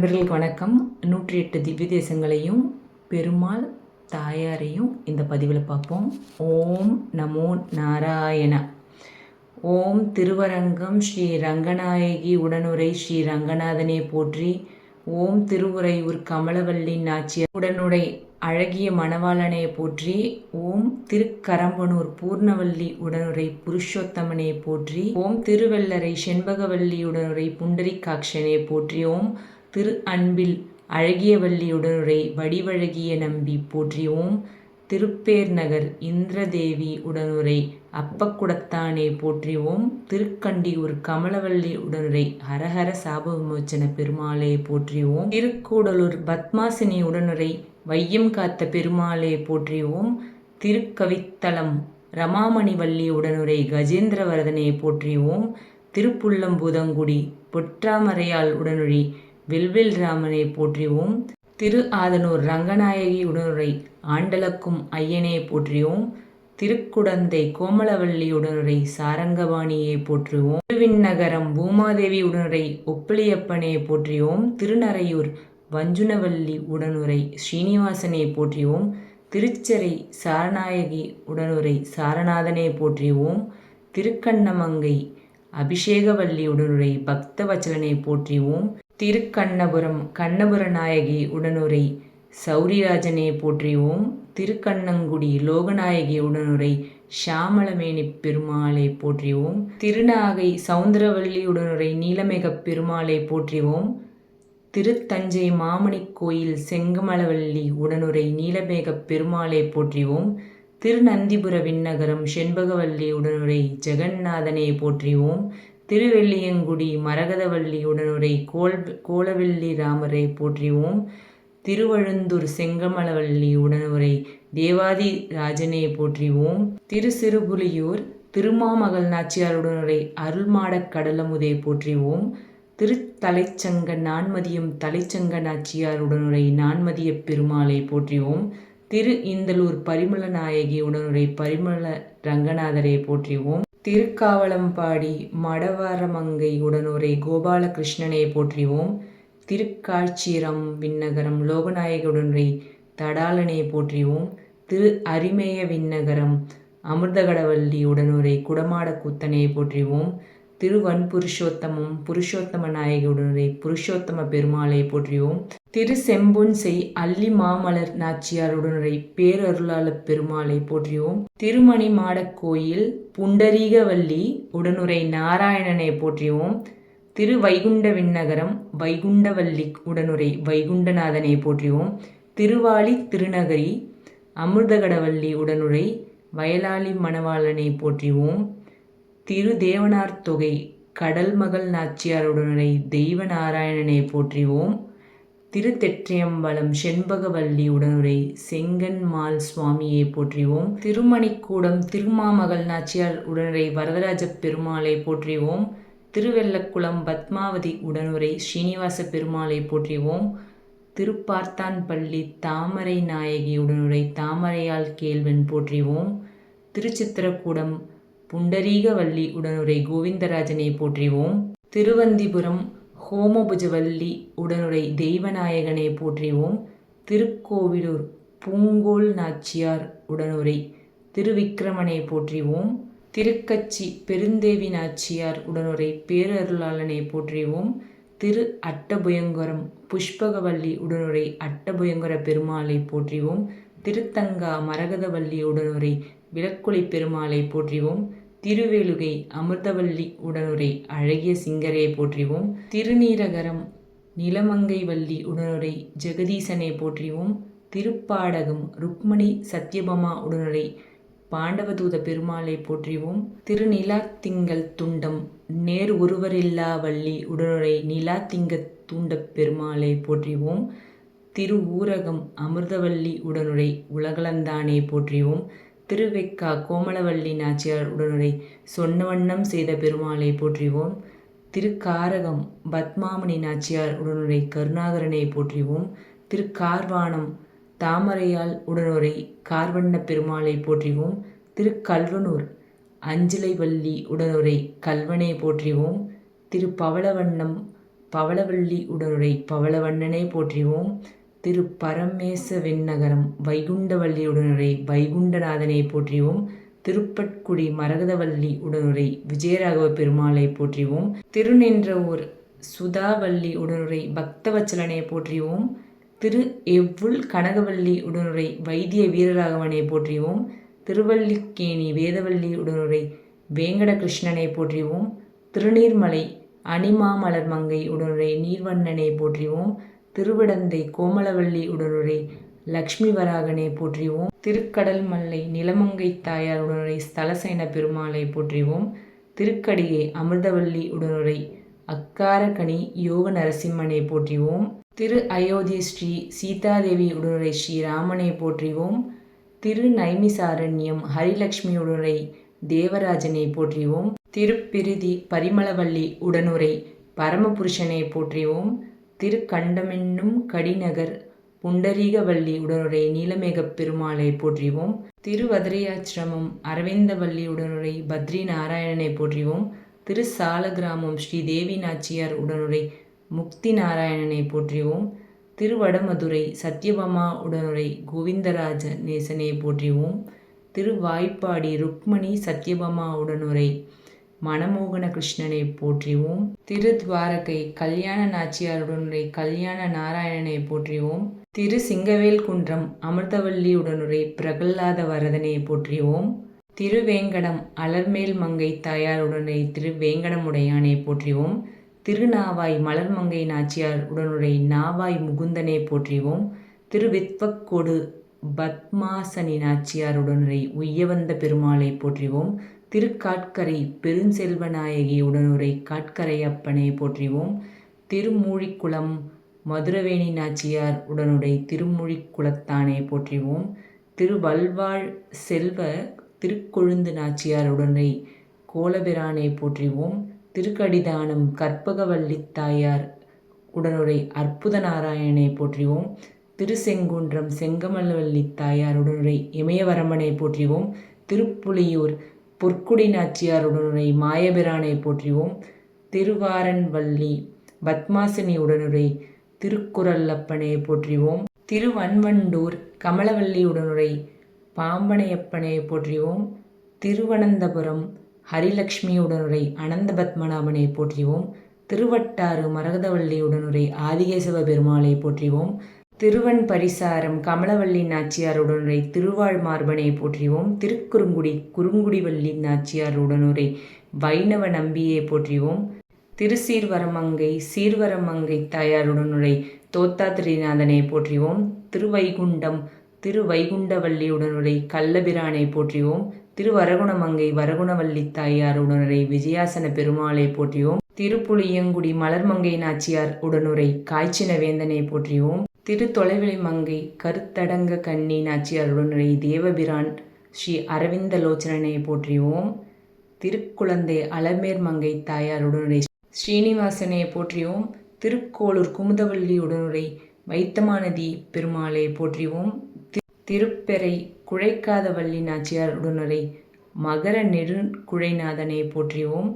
நண்பர்களுக்கு வணக்கம். நூற்றி எட்டு திவ்ய தேசங்களையும் பெருமாள் தாயாரையும் இந்த பதிவில் பார்ப்போம். ஓம் நமோ நாராயண. ஓம் திருவரங்கம் ஸ்ரீ ரங்கநாயகி உடனுரை ஸ்ரீ ரங்கநாதனே போற்றி. ஓம் திருவுரையூர் கமலவல்லி நாச்சியார் உடனுரை அழகிய மணவாளனே போற்றி. ஓம் திருக்கரம்பனூர் பூர்ணவல்லி உடனுரை புருஷோத்தமனே போற்றி. ஓம் திருவெல்லரை செண்பகவல்லி உடனுரை புண்டரிகாட்சனே போற்றி. ஓம் திரு அன்பில் அழகியவல்லியுடனுரை வடிவழகிய நம்பி போற்றியோம். திருப்பேர் நகர் இந்திரதேவி உடனுரை அப்பக்குடத்தானே போற்றிவோம். திருக்கண்டியூர் கமலவல்லி உடனுரை ஹரஹர சாபமோச்சன பெருமாளே போற்றிவோம். திருக்கூடலூர் பத்மாசினி உடனுரை வையம் காத்த பெருமாளே போற்றிவோம். திருக்கவித்தலம் ரமாமணிவல்லி உடனுரை கஜேந்திரவரதனே போற்றிவோம். திருப்புள்ளம்பூதங்குடி பொற்றாமரையால் உடனுரை வில்வில் ராமனை போற்றியோம் திரு ஆதனூர் ரங்கநாயகி உடனுரை ஆண்டலக்கும் ஐயனே போற்றியோம் திருக்குடந்தை கோமலவல்லி உடனுரை சாரங்கபாணியை போற்றுவோம். திருவிண்ணகரம் பூமாதேவி உடனுரை ஒப்பிலியப்பனை போற்றியோம் திருநறையூர் வஞ்சுனவல்லி உடனுரை ஸ்ரீனிவாசனை போற்றியோம் திருச்சரை சாரநாயகி உடனுரை சாரநாதனை போற்றியோம் திருக்கண்ணமங்கை அபிஷேகவல்லி உடனுரை பக்தவச்சலனை போற்றிவோம். திருக்கண்ணபுரம் கண்ணபுர நாயகி உடனுரை. சௌரிராஜனே போற்றிவோம். திருக்கண்ணங்குடி லோகநாயகி உடனுரை. ஷாமளமேனி பெருமாளை போற்றிவோம். திருநாகை சவுந்தரவல்லி உடனுரை. நீலமேகப் பெருமாளை போற்றிவோம். திருத்தஞ்சை மாமணி கோயில் செங்கமலவல்லி உடனுரை. நீலமேகப் பெருமாளை போற்றிவோம். திருநந்திபுர விண்ணகரம் செண்பகவல்லி உடனுரை. ஜெகநாதனை போற்றிவோம். திருவெள்ளியங்குடி மரகதவள்ளி உடனுரை கோல் கோலவெள்ளி ராமரை போற்றிவோம். திருவழுந்தூர் செங்கமலவள்ளி உடனுரை தேவாதி ராஜனே போற்றிவோம். திருசிறுபுலியூர் திருமாமகள் நாச்சியாருடனுரை அருள்மாடக் கடலமுதே போற்றிவோம். திருத்தலைச்சங்க நான்மதியம் தலைச்சங்க நாச்சியார் உடனுரை நான்மதிய பெருமாளை போற்றிவோம். திரு இந்தலூர் பரிமள நாயகி உடனுரை பரிமள ரங்கநாதரை போற்றிவோம். திருக்காவலம்பாடி மடவாரமங்கை உடனுரை கோபாலகிருஷ்ணனை போற்றிவோம். திருக்காட்சிரம் விண்ணகரம் லோகநாயகனுரை தடாலனை போற்றிவோம். திரு அரிமேய விண்ணகரம் அமிர்தகடவல்லி உடனுரை குடமாட கூத்தனை போற்றிவோம். திருவன் புருஷோத்தமம் புருஷோத்தம நாயகியுடனுரை புருஷோத்தம பெருமாளை போற்றிவோம். திரு செம்பொன் அள்ளி அல்லி மாமலர் நாச்சியாருடனுரை பேரருளாள பெருமாளை போற்றியோம். திருமணி மாடக் கோயில் புண்டரீகவல்லி உடனுரை நாராயணனை போற்றியோம். திரு வைகுண்ட விண்ணகரம் வைகுண்டவல்லி உடனுரை வைகுண்டநாதனை போற்றியோம். திருவாளி திருநகரி அமிர்தகடவல்லி உடனுரை வயலாளி மணவாளனை போற்றிவோம். திரு தேவனார் தொகை கடல் மகள் நாச்சியாருடனுரை தெய்வ நாராயணனை போற்றிவோம். திருத்தெற்றியம்பலம் செண்பகவல்லி உடனுரை செங்கன்மால் சுவாமியை போற்றிவோம். திருமணிக்கூடம் திருமாமகள் நாச்சியார் உடனுரை வரதராஜ பெருமாளை போற்றிவோம். திருவெல்லக்குளம் பத்மாவதி உடனுரை ஸ்ரீனிவாச பெருமாளை போற்றிவோம். திருப்பார்த்தான்பள்ளி தாமரை நாயகி உடனுரை தாமரையால் கேள்வன் போற்றிவோம். திருச்சித்திரக்கூடம் புண்டரீகவல்லி உடனுரை கோவிந்தராஜனை போற்றிவோம். திருவந்திபுரம் கோமபுஜவல்லி உடனுரை தெய்வநாயகனை போற்றிவோம். திருக்கோவிலூர் பூங்கோல் நாச்சியார் உடனுரை திருவிக்கிரமனை போற்றிவோம். திருக்கச்சி பெருந்தேவி நாச்சியார் உடனுரை பேரருளாளனை போற்றிவோம். திரு அட்டபுயங்கரம் புஷ்பகவல்லி உடனுரை அட்டபுயங்கர பெருமாளை போற்றிவோம். திருத்தங்கா மரகதவல்லி உடனுரை விளக்குளி பெருமாளை போற்றிவோம். திருவேலுகை அமிர்தவல்லி உடனுரை அழகிய சிங்கரே போற்றிவோம். திருநீரகரம் நிலமங்கை வள்ளி உடனுரை ஜெகதீசனை போற்றிவோம். திருப்பாடகம் ருக்மணி சத்யபமா உடனுரை பாண்டவதூத பெருமாளை போற்றிவோம். திருநிலாத்திங்கள் துண்டம் நேர் ஒருவரில்லா வள்ளி உடனுரை நிலாத்திங்க தூண்டப் பெருமாளை போற்றிவோம். திரு ஊரகம் அமிர்தவல்லி உடனுரை உலகளந்தானே போற்றிவோம். திருவெக்கா கோமளவள்ளி நாச்சியார் உடனுரை சொன்ன வண்ணம் செய்த பெருமாளை போற்றிவோம். திருக்காரகம் பத்மாமணி நாச்சியார் உடனுரை கருணாகரனை போற்றிவோம். திருக்கார்வானம் தாமரையால் உடனுரை கார்வண்ண பெருமாளை போற்றிவோம். திருக்கல்வனூர் அஞ்சலைவள்ளி உடனுரை கல்வனை போற்றிவோம். திரு பவளவண்ணம் பவளவள்ளி உடனுரை பவளவண்ணனை போற்றிவோம். திரு பரமேச வெண்ணகரம் வைகுண்டவள்ளி உடனுரை வைகுண்டநாதனை போற்றிவோம். திருப்பட்குடி மரகதவள்ளி உடனுரை விஜயராகவ பெருமாளை போற்றிவோம். திருநின்ற ஊர் சுதாவல்லி உடனுரை பக்தவச்சலனை போற்றிவோம். திரு எவ்வுள் கனகவல்லி உடனுரை வைத்திய வீரராகவனை போற்றிவோம். திருவல்லிக்கேணி வேதவல்லி உடனுரை வேங்கட கிருஷ்ணனை போற்றிவோம். திருநீர்மலை அணிமாமலர் மங்கை உடனுரை நீர்வண்ணனை போற்றிவோம். திருவிடந்தை கோமலவல்லி உடனுரை லக்ஷ்மி வராகனை போற்றிவோம். திருக்கடல் மல்லை நிலமங்கை தாயார் உடனுரை ஸ்தலசைன பெருமாளை போற்றிவோம். திருக்கடிகை அமிர்தவல்லி உடனுரை அக்காரகனி யோக நரசிம்மனை போற்றிவோம். திரு அயோத்தி ஸ்ரீ சீதாதேவி உடனுரை ஸ்ரீராமனை போற்றிவோம். திரு நைமிசாரண்யம் ஹரிலக்ஷ்மி உடனுரை தேவராஜனை போற்றிவோம். திருப்பிரிதி பரிமளவல்லி உடனுரை பரமபுருஷனை போற்றிவோம். திருக்கண்டமென்னும் கடிநகர் புண்டரீகவல்லி உடனுரை நீலமேகப் பெருமாளை போற்றிவோம். திருவதிரையாச்சிரமம் அரவிந்தவல்லி உடனுரை பத்ரி நாராயணனை போற்றிவோம். திருசால கிராமம் ஸ்ரீ தேவி நாச்சியார் உடனுரை முக்தி நாராயணனை போற்றிவோம். திருவடமதுரை சத்யபாமா உடனுரை கோவிந்தராஜ நேசனை போற்றிவோம். திருவாய்ப்பாடி ருக்மணி சத்யபமா உடனுரை மணமோகன கிருஷ்ணனை போற்றிவோம். திருத்வாரகை கல்யாண நாச்சியாருடனுரை கல்யாண நாராயணனை போற்றிவோம். திரு சிங்கவேல் குன்றம் அமிர்தவல்லியுடனுரை பிரகல்லாத வரதனை போற்றிவோம். திருவேங்கடம் அலர்மேல் மங்கை தாயாருடனே திருவேங்கடமுடையானை போற்றிவோம். திருநாவாய் மலர்மங்கை நாச்சியார் உடனுரை நாவாய் முகுந்தனை போற்றிவோம். திருவித்வக்கொடு பத்மாசனி நாச்சியாருடனுரை உய்யவந்த பெருமாளை போற்றிவோம். திருக்காட்கரை பெருஞ்செல்வநாயகி உடனுரை காட்கரையப்பனை போற்றிவோம். திருமூழிக்குளம் மதுரவேணி நாச்சியார் உடனுடை திருமூழிக்குளத்தானே போற்றிவோம். திருவல்வாழ் செல்வ திருக்கொழுந்து நாச்சியார் உடனை கோலபிரானை போற்றிவோம். திருக்கடிதானம் கற்பகவல்லி தாயார் உடனுரை அற்புத நாராயணனை போற்றிவோம். திருசெங்குன்றம் செங்கமல்வல்லி தாயார் உடனுரை இமயவரமனை போற்றிவோம். திருப்புலியூர் பொற்குடி நாச்சியார் உடனுரை மாயபிரானை போற்றிவோம். திருவாரன்வள்ளி பத்மாசினி உடனுரை திருக்குறளப்பனை போற்றிவோம். திருவன்வண்டூர் கமலவல்லி உடனுரை பாம்பனையப்பனை போற்றிவோம். திருவனந்தபுரம் ஹரிலக்ஷ்மி உடனுரை அனந்த பத்மநாபனை போற்றிவோம். திருவட்டாறு மரகதவல்லி உடனுரை ஆதிகேசவ பெருமாளை போற்றிவோம். திருவன் பரிசாரம் கமலவள்ளி நாச்சியார் உடனுரை திருவாழ் மார்பனை போற்றிவோம். திருக்குறுங்குடி குறுங்குடிவள்ளி நாச்சியாருடனுரை வைணவ நம்பியை போற்றிவோம். திருசீர்வரமங்கை சீர்வரமங்கை தாயாருடனுரை தோத்தா திரிநாதனை போற்றிவோம். திருவைகுண்டம் திருவைகுண்டவல்லி உடனுரை கள்ளபிரானை போற்றிவோம். திருவரகுணமங்கை வரகுணவல்லி தாயார் உடனுரை விஜயாசன பெருமாளை போற்றிவோம். திருப்புளியங்குடி மலர்மங்கை நாச்சியார் உடனுரை காய்ச்சின வேந்தனை போற்றிவோம். திரு மங்கை கருத்தடங்க கண்ணி நாச்சியாருடனுரை தேவபிரான் ஸ்ரீ அரவிந்தலோச்சனனை போற்றிவோம் திருக்குழந்தை அலமேர் மங்கை தாயாருடனுடைய ஸ்ரீனிவாசனை போற்றியோம். திருக்கோளூர் குமுதவல்லியுடனுடைய வைத்தமானதி பெருமாளை போற்றிவோம் திருப்பெறை குழைக்காத வள்ளி நாச்சியார் உடனரை மகர நெடுங்குழைநாதனை போற்றிவோம்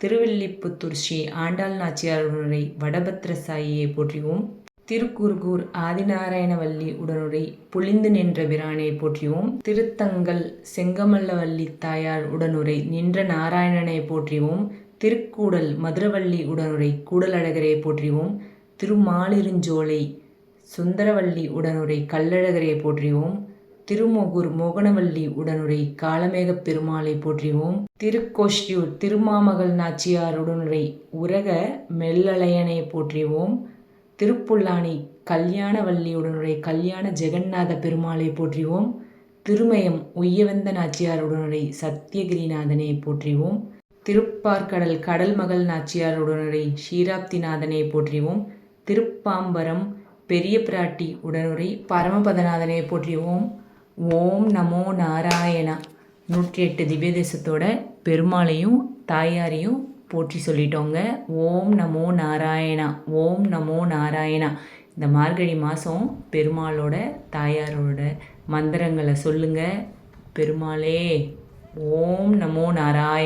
திருவில்லிபுத்தூர் ஸ்ரீ ஆண்டாள் நாச்சியார் உடனரை வடபத்ர சாயியை போற்றிவோம் திருக்குறுகூர் ஆதிநாராயணவல்லி உடனுரை பொழிந்து நின்ற பிரானை போற்றிவோம் திருத்தங்கல் செங்கமல்லவல்லி தாயார் உடனுரை நின்ற நாராயணனை போற்றிவோம் திருக்கூடல் மதுரவள்ளி உடனுரை கூடலழகரை போற்றிவோம் திருமாலிருஞ்சோலை சுந்தரவல்லி உடனுரை கல்லழகரை போற்றிவோம் திருமொகூர் மோகனவல்லி உடனுரை காலமேகப் பெருமாளை போற்றிவோம் திருக்கோஷ்டியூர் திருமாமகள் நாச்சியார் உடனுரை உரக மெல்லலையனை போற்றிவோம் திருப்புல்லானி கல்யாணவல்லியுடனுடைய கல்யாண ஜெகநாத பெருமாளை போற்றிவோம். திருமயம் உய்யவந்த நாச்சியாருடனுடைய சத்தியகிரிநாதனை போற்றிவோம். திருப்பார்கடல் கடல் மகள் நாச்சியாருடனுடைய ஷீராப்திநாதனை போற்றிவோம். திருப்பாம்பரம் பெரிய பிராட்டி உடனுரை பரமபதநாதனை போற்றிவோம். ஓம் நமோ நாராயணா. நூற்றி எட்டு திவ்ய தேசத்தோட பெருமாளையும் தாயாரையும் போற்றி சொல்லிட்டோங்க. ஓம் நமோ நாராயணா ஓம் நமோ நாராயணா. இந்த மார்கழி மாதம் பெருமாளோட தாயாரோட மந்திரங்களை சொல்லுங்கள் பெருமாளே ஓம் நமோ நாராயண